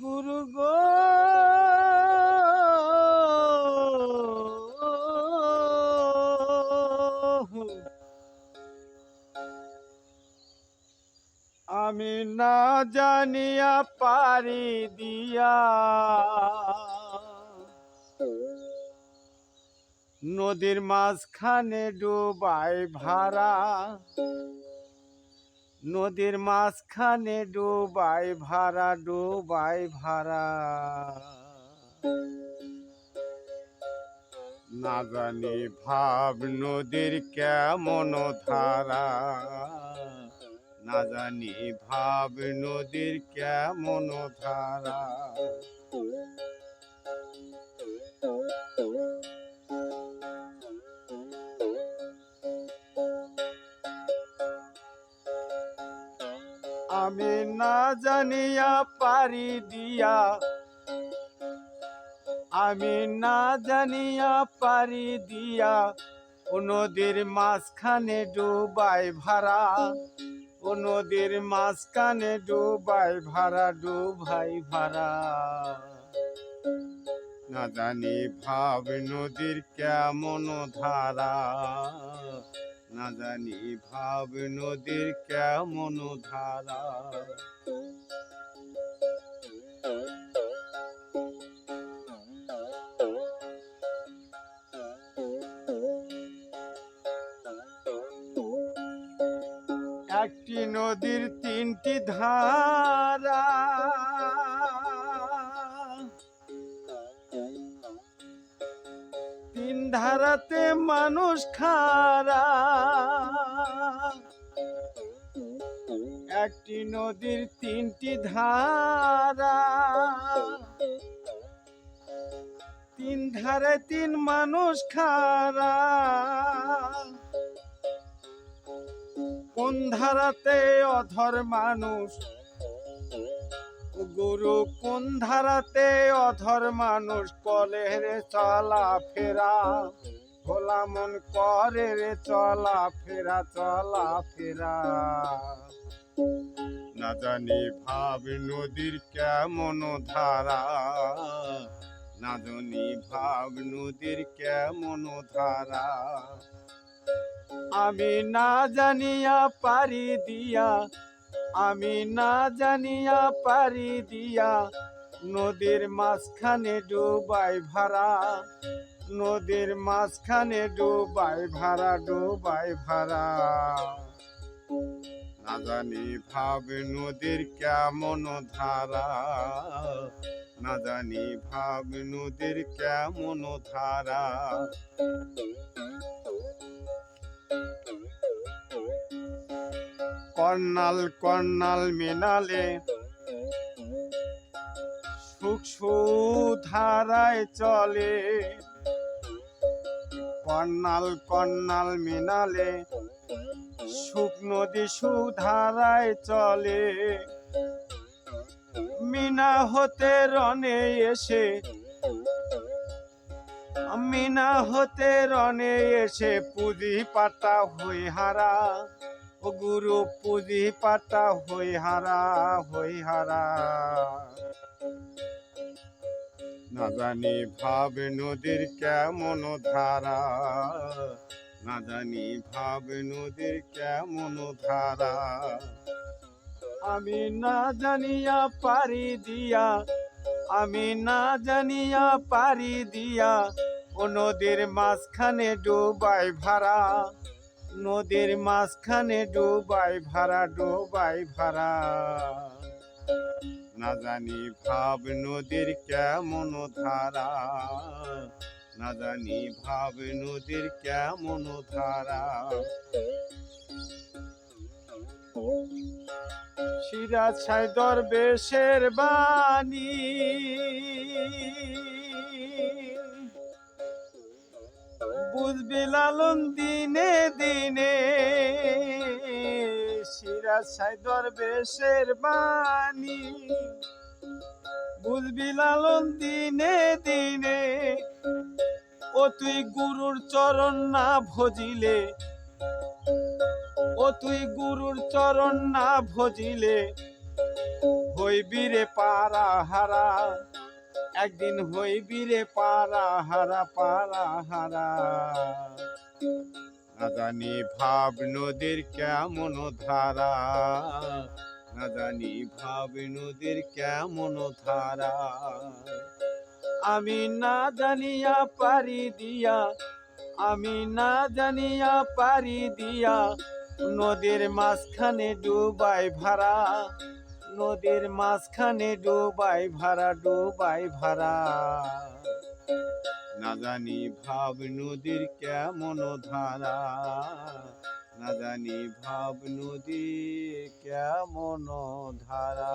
গুরু আমি না জানিয়া পারি দিয়া। নদীর মাঝখানে ডুবাই ভাড়া। নদীর মাঝখানে ডুবাই ভাড়া ডুবাই ভাড়া। না জানি ভাব নদীর কেমন ধারা। না জানি ভাব নদীর কেমন ধারা। আমি না জানিয়া পারি দিয়া। আমি না জানিয়া পারি দিয়া। ও নদীর মাঝখানে ডুবাই ভাড়া। ও নদীর মাঝখানে ডুবাই ভাড়া ডুবাই ভাড়া। না জানি ভাব নদীর কেমন ধারা। না জানি ভাব নদীর কেমন ধারা। একটি নদীর তিনটি ধারা। ধারাতে মানুষ খারা। একটি নদীর তিনটি ধারা। তিন ধারে তিন মানুষ খারা। কোন ধারাতে অধর মানুষ? গুরু কোন ধারাতে অধর মানুষ কলে রে, চলা ফেরা। ভোলা মন করে রে, চলা ফেরা চলা ফেরা। না জানি ভাব নদীর কেমন ধারা। না জানি ভাব নদীর কেমন ধারা। আমি না জানিয়া পারি দিয়া আমি না জানিয়া পারি দিয়া, নদীর মাঝখানে ডুবাই ভাড়া। নদীর মাঝখানে ডুবাই ভাড়া ডুবাই ভাড়া। না জানি ভাব নদীর কেমন ধারা। না জানি ভাব নদীর কেমন ধারা। কর্নাল কর্নাল মিনালে সুখ ধারায় চলে। কর্নাল কর্নাল মিনালে সুখ নদী সুধারায় চলে। মিনা হতে রনে এসে মিনা হতে রনে এসে পুঁজি পাতা হই হারা। গুরু পুঁজি পাতা হই হারা হই হারা। না জানি ভাব নদীর কেমন ধারা, না জানি ভাব নদীর কেমন ধারা। আমি না জানিয়া পারি দিয়া, আমি না জানিয়া পারি দিয়া, ও নদীর মাঝখানে ডুবাই ভাড়া নদীর মাঝখানে ডুবাই ভাড়া ডুবাই ভাড়া। না জানি ভাব নদীর কেমন ধারা, না জানি ভাব নদীর কেমন ধারা। সিরাজ সাইদর বেশের বাণী বুঝবি লালন দিনে দিনে। সিরাজ সাইদর বেশের বাণী। বুঝবি লালন দিনে দিনে। ও তুই গুরুর চরণ না ভজিলে। ও তুই গুরুর চরণ না ভজিলে। হইবি রে পারা হারা একদিন হইবি রে পারা হারা পারা হারা। না জানি ভাব নদীর কেমন ধারা। না জানি ভাব নদীর কেমন ধারা। আমি না জানিয়া পারি দিয়া, আমি না জানিয়া পারি দিয়া, নদীর মাঝখানে ডুবাই ভাড়া। নদীর মাঝখানে ডুবাই ভাড়া ডুবাই ভাড়া। না জানি ভাব নদীর কেমন ধারা, না জানি ভাব নদীর কেমন ধারা।